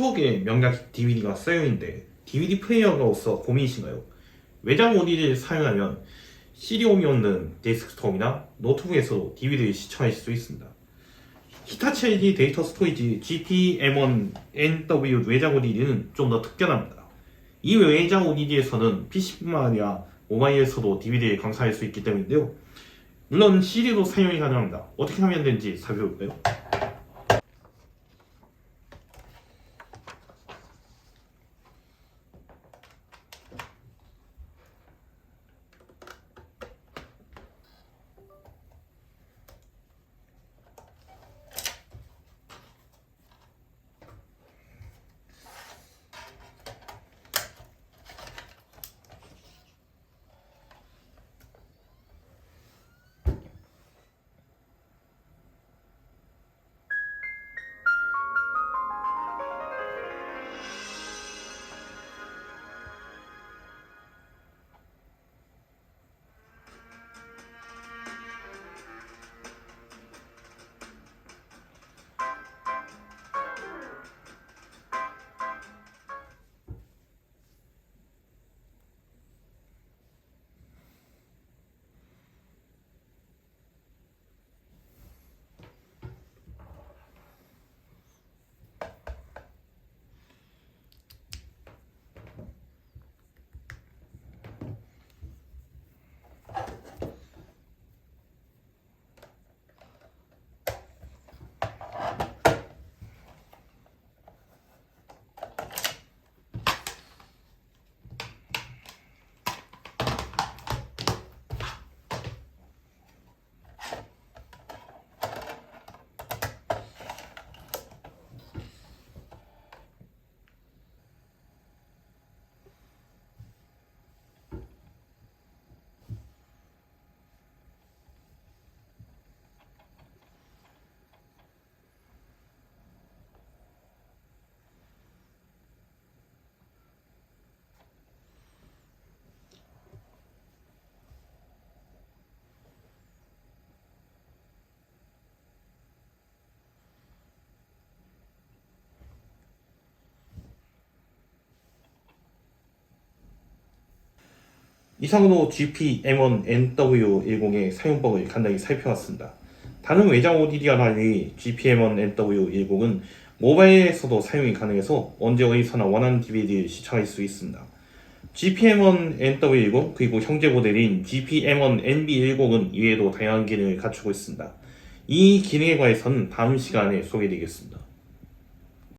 추억의 명작 DVD가 쓰여있는데 DVD 플레이어로서 고민이신가요? 외장 OD를 사용하면 CD롬이 없는 데스크톱이나 노트북에서도 DVD를 시청하실 수 있습니다. 히타치 LG 데이터 스토리지 GPM1NW 외장 ODD는 좀 더 특별합니다. 이 외장 ODD에서는 PC뿐만 아니라 모바일에서도 DVD를 강사할 수 있기 때문인데요. 물론 CD도 사용이 가능합니다. 어떻게 하면 되는지 살펴볼까요? 이상으로 GPM1NW10의 사용법을 간단히 살펴봤습니다. 다른 외장 ODD와 달리 GPM1NW10은 모바일에서도 사용이 가능해서 언제 어디서나 원하는 DVD를 시청할 수 있습니다. GPM1NW10 그리고 형제 모델인 GPM1NB10은 이외에도 다양한 기능을 갖추고 있습니다. 이 기능에 관해서는 다음 시간에 소개드리겠습니다.